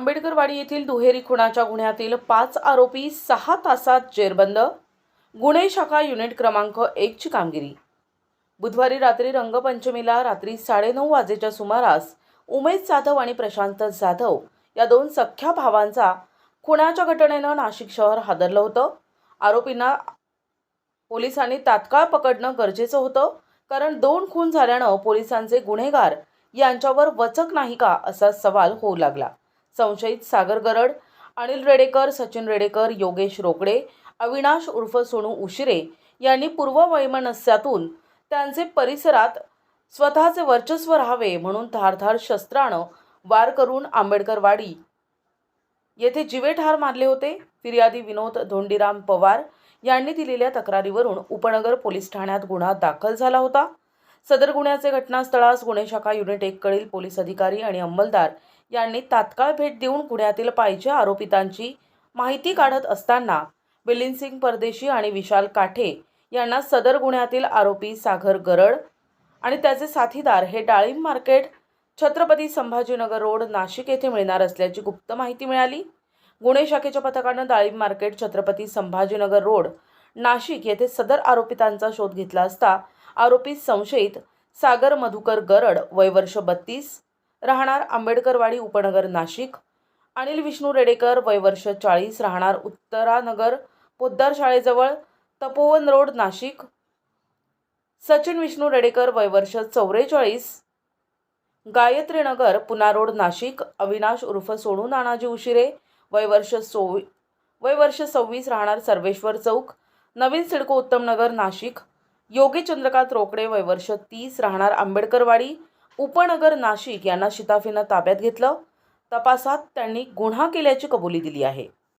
आंबेडकरवाडी येथील दुहेरी खुणाच्या गुन्ह्यातील पाच आरोपी सहा तासात जेरबंद गुन्हे शाखा युनिट क्रमांक एकची कामगिरी. बुधवारी रात्री रंगपंचमीला रात्री साडेनऊ वाजेच्या सुमारास उमेश जाधव आणि प्रशांत जाधव या दोन सख्ख्या भावांचा खुणाच्या घटनेनं नाशिक शहर हादरलं होतं. आरोपींना पोलिसांनी तात्काळ पकडणं गरजेचं होतं कारण दोन खून झाल्यानं पोलिसांचे गुन्हेगार यांच्यावर वचक नाही का असा सवाल होऊ लागला. संशयित सागर गरड अनिल रेडेकर सचिन रेडेकर योगेश रोकडे अविनाश उर्फ सोनू उशिरे यांनी पूर्ववैमनस्यातून त्यांचे परिसरात स्वतःचे वर्चस्व राहावे म्हणून धारधार शस्त्रानं वार करून आंबेडकरवाडी येथे जिवे ठार मारले होते. फिर्यादी विनोद धोंडीराम पवार यांनी दिलेल्या तक्रारीवरून उपनगर पोलीस ठाण्यात गुन्हा दाखल झाला होता. सदर गुन्ह्याचे घटनास्थळास गुन्हे शाखा युनिट एककडील पोलीस अधिकारी आणि अंमलदार यांनी तात्काळ भेट देऊन गुन्ह्यातील पाहिजे आरोपितांची माहिती काढत असताना बिलिनसिंग परदेशी आणि विशाल काठे यांना सदर गुन्ह्यातील आरोपी सागर गरड आणि त्याचे साथीदार हे डाळिंब मार्केट छत्रपती संभाजीनगर रोड नाशिक येथे मिळणार असल्याची गुप्त माहिती मिळाली. गुन्हे शाखेच्या पथकानं डाळिंब मार्केट छत्रपती संभाजीनगर रोड नाशिक येथे सदर आरोपितांचा शोध घेतला असता आरोपी संशयित सागर मधुकर गरड वय वर्ष बत्तीस राहणार आंबेडकरवाडी उपनगर नाशिक अनिल विष्णू रेडेकर वय वर्ष चाळीस राहणार उत्तरानगर पोद्दार शाळेजवळ तपोवन रोड नाशिक. सचिन विष्णू रेडेकर वय वर्ष चौवेचाळीस गायत्रीनगर पुना रोड नाशिक. अविनाश उर्फ सोनू नानाजी उशिरे वय वर्ष सोवी वय वर्ष सव्वीस राहणार सर्वेश्वर चौक नवीन सिडको उत्तमनगर नाशिक. योगी चंद्रकांत रोकडे वय वर्ष तीस राहणार आंबेडकरवाडी उपनगर नाशिक यांना शिताफीनं ताब्यात घेतलं. तपासात त्यांनी गुन्हा केल्याची कबुली दिली आहे.